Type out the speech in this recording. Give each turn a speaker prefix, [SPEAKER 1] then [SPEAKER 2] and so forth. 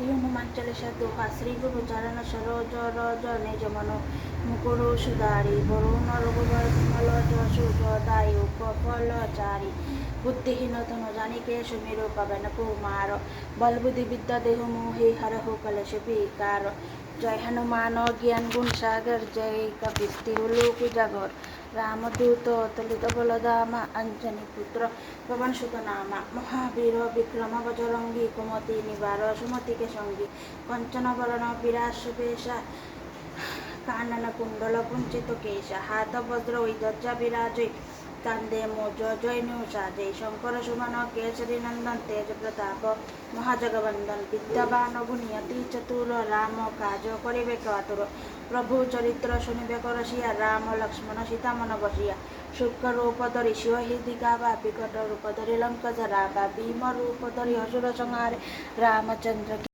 [SPEAKER 1] শ্রী হনুমান চালিসা দোহা শ্রী গুরু চরণ সরোজ রজ নিজ মন মুকুর সুদারি বরুণ রঘুবর কমল যশু দায়ু কপল চারি বুদ্ধিহীন তনু জানিকে সুমিরু পবন কুমার। বল বুদ্ধি বিদ্যা দেহ মোহে হর হো কলश বিকার। জয় হনুমান, জ্ঞান গুণ সাগর, জয় কপিস্তি লোক জাগর। রামদূত তুলিত বলদামা, অঞ্জনি পুত্র পবন সুত নামা মহাবীর, বিক্রম, বজরঙ্গী, কুমতি, নিবার, সুমতিকে সঙ্গী। কঞ্চন বরণ বিরাস বেশা কান্দে মোজ জৈনু সাজে শঙ্কর সুমন কেশরী নন্দন তেজ প্রতাপ মহাজগবন্দন বিদ্যাবান গুণিয়তি চতুর রাম কাজ করিবে কাতুর প্রভু চরিত্র শুনিবে করসিয়া রাম লক্ষ্মণ সীতা মন বসিয়া শুক্র রূপ ধরি শিবহিদি গাবা বিকট রূপ ধরি লঙ্ক জরা বা ভীম রূপ ধরি অসুর সংহারে রামচন্দ্র